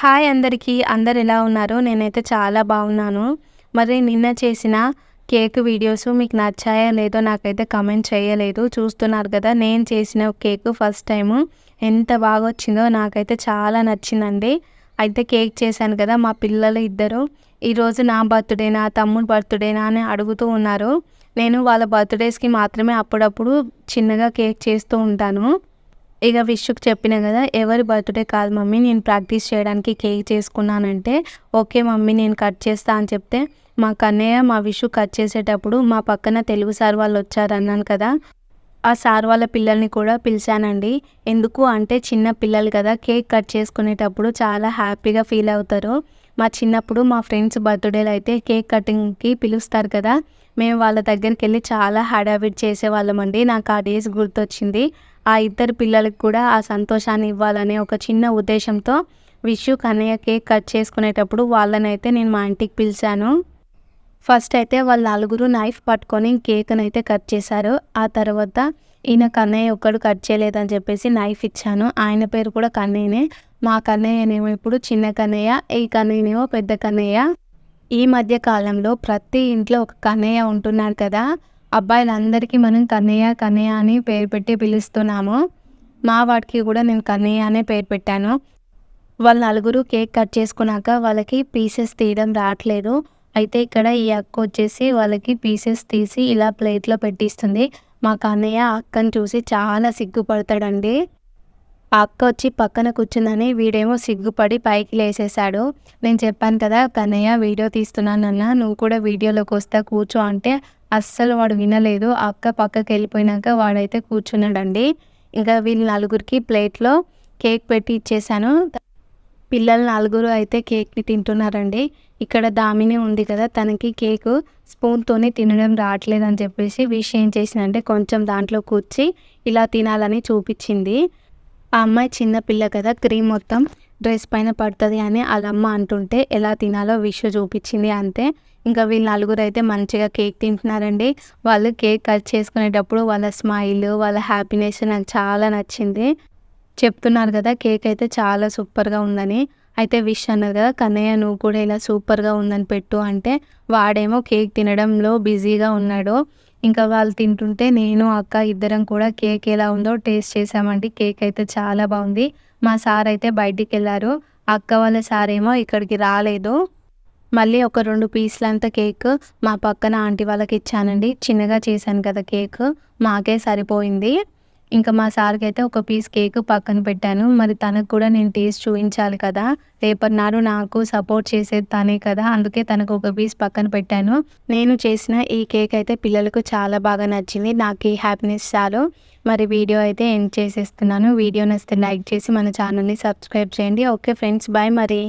Hi అందరికీ. అందరు ఎలా ఉన్నారు? నేనైతే చాలా బాగున్నాను. మరి నిన్న చేసిన కేక్ వీడియోస్ మీకు నచ్చాయా లేదో నాకైతే కమెంట్ చేయలేదు. చూస్తున్నారు కదా నేను చేసిన కేక్ ఫస్ట్ టైము ఎంత బాగా వచ్చిందో నాకైతే చాలా నచ్చిందండి. అయితే కేక్ చేశాను కదా మా పిల్లలు ఇద్దరు. ఈరోజు నా బర్త్డేనా తమ్ముడు బర్త్డేనా అని అడుగుతూ ఉన్నారు. నేను వాళ్ళ బర్త్డేస్కి మాత్రమే అప్పుడప్పుడు చిన్నగా కేక్ చేస్తూ ఉంటాను. ఇక విష్యుకి చెప్పిన కదా ఎవరి బర్త్డే కాదు మమ్మీ నేను ప్రాక్టీస్ చేయడానికి కేక్ చేసుకున్నానంటే ఓకే మమ్మీ నేను కట్ చేస్తా అని చెప్తే మా కన్నయ్య మా విషు కట్ చేసేటప్పుడు మా పక్కన తెలుగు సార్ వాళ్ళు వచ్చారన్నాను కదా ఆ సార్ వాళ్ళ పిల్లల్ని కూడా పిలిచానండి. ఎందుకు అంటే చిన్న పిల్లలు కదా కేక్ కట్ చేసుకునేటప్పుడు చాలా హ్యాపీగా ఫీల్ అవుతారు. మా చిన్నప్పుడు మా ఫ్రెండ్స్ బర్త్డేలు అయితే కేక్ కటింగ్కి పిలుస్తారు కదా మేము వాళ్ళ దగ్గరికి వెళ్ళి చాలా హడావిడ్ చేసేవాళ్ళమండి. నాకు ఆ డేస్ గుర్తొచ్చింది. ఆ ఇద్దరు పిల్లలకు కూడా ఆ సంతోషాన్ని ఇవ్వాలనే ఒక చిన్న ఉద్దేశంతో విషు కన్నయ్య కేక్ కట్ చేసుకునేటప్పుడు వాళ్ళని అయితే నేను మా ఇంటికి పిలిచాను. ఫస్ట్ అయితే వాళ్ళ నలుగురు నైఫ్ పట్టుకొని కేక్ని అయితే కట్ చేశారు. ఆ తర్వాత ఈయన కన్నయ్య ఒక్కడు కట్ చేయలేదని చెప్పేసి నైఫ్ ఇచ్చాను. ఆయన పేరు కూడా కన్నయ్యనే. మా కన్నయ్యనేమో ఇప్పుడు చిన్న కన్నయ్య ఈ కన్నయ్యనేమో పెద్ద కన్నయ్య. ఈ మధ్య కాలంలో ప్రతి ఇంట్లో ఒక కన్నయ్య ఉంటున్నారు కదా. అబ్బాయిలందరికీ మనం కన్నయ్య కన్నయ్య అని పేరు పెట్టి పిలుస్తున్నాము. మా వాడికి కూడా నేను కన్నయ్య అనే పేరు పెట్టాను. వాళ్ళ నలుగురు కేక్ కట్ చేసుకున్నాక వాళ్ళకి పీసెస్ తీయడం రావట్లేదు. అయితే ఇక్కడ ఈ అక్క వచ్చేసి వాళ్ళకి పీసెస్ తీసి ఇలా ప్లేట్లో పెట్టిస్తుంది. మా కన్నయ్య అక్కని చూసి చాలా సిగ్గుపడతాడండి. ఆ అక్క వచ్చి పక్కన కూర్చుందని వీడేమో సిగ్గుపడి పైకి లేసేశాడు. నేను చెప్పాను కదా కన్నయ్య వీడియో తీస్తున్నానన్నా నువ్వు కూడా వీడియోలోకి వస్తా కూర్చో అంటే అస్సలు వాడు వినలేదు. ఆ అక్క పక్కకి వెళ్ళిపోయినాక వాడైతే కూర్చున్నాడండి. ఇంకా వీళ్ళు నలుగురికి ప్లేట్లో కేక్ పెట్టి ఇచ్చేసాను పిల్లలు నలుగురు అయితే కేక్ని తింటున్నారండి. ఇక్కడ దామిని ఉంది కదా తనకి కేక్ స్పూన్తోనే తినడం రావట్లేదు అని చెప్పేసి విష్ ఏం చేసిందంటే కొంచెం దాంట్లో కూర్చి ఇలా తినాలని చూపించింది. ఆ అమ్మాయి చిన్న పిల్ల కదా క్రీమ్ మొత్తం డ్రెస్ పైన పడుతుంది అని వాళ్ళమ్మ అంటుంటే ఎలా తినాలో విష్ చూపించింది అంతే. ఇంకా వీళ్ళు నలుగురు అయితే మంచిగా కేక్ తింటున్నారండి. వాళ్ళు కేక్ కట్ చేసుకునేటప్పుడు వాళ్ళ స్మైల్ వాళ్ళ హ్యాపీనెస్ నాకు చాలా నచ్చింది. చెప్తున్నారు కదా కేక్ అయితే చాలా సూపర్గా ఉందని. అయితే విష్ అన్నారు కదా కన్నయ్య నువ్వు కూడా ఇలా సూపర్గా ఉందని పెట్టు అంటే వాడేమో కేక్ తినడంలో బిజీగా ఉన్నాడు. ఇంకా వాళ్ళు తింటుంటే నేను అక్క ఇద్దరం కూడా కేక్ ఎలా ఉందో టేస్ట్ చేసామండి కేక్ అయితే చాలా బాగుంది. మా సార్ అయితే బయటికి వెళ్ళారు. అక్క వాళ్ళ సార్ ఏమో ఇక్కడికి రాలేదు. మళ్ళీ ఒక రెండు పీసులంత కేక్ మా పక్కన ఆంటీ వాళ్ళకి ఇచ్చానండి. చిన్నగా చేశాను కదా కేక్. మాకే సరిపోయింది. ఇంకా మా సార్కి అయితే ఒక పీస్ కేక్ పక్కన పెట్టాను. మరి తనకు కూడా నేను టేస్ట్ చూపించాలి కదా. రేపటి నాడు నాకు సపోర్ట్ చేసేది తనే కదా. అందుకే తనకు ఒక పీస్ పక్కన పెట్టాను. నేను చేసిన ఈ కేక్ అయితే పిల్లలకు చాలా బాగా నచ్చింది. నాకు ఈ హ్యాపీనెస్ చాలు మరి వీడియో అయితే ఎండ్ చేసేస్తున్నాను. వీడియో నచ్చితే లైక్ చేసి మన ఛానల్ని సబ్స్క్రైబ్ చేయండి. ఓకే ఫ్రెండ్స్ బాయ్ మరి.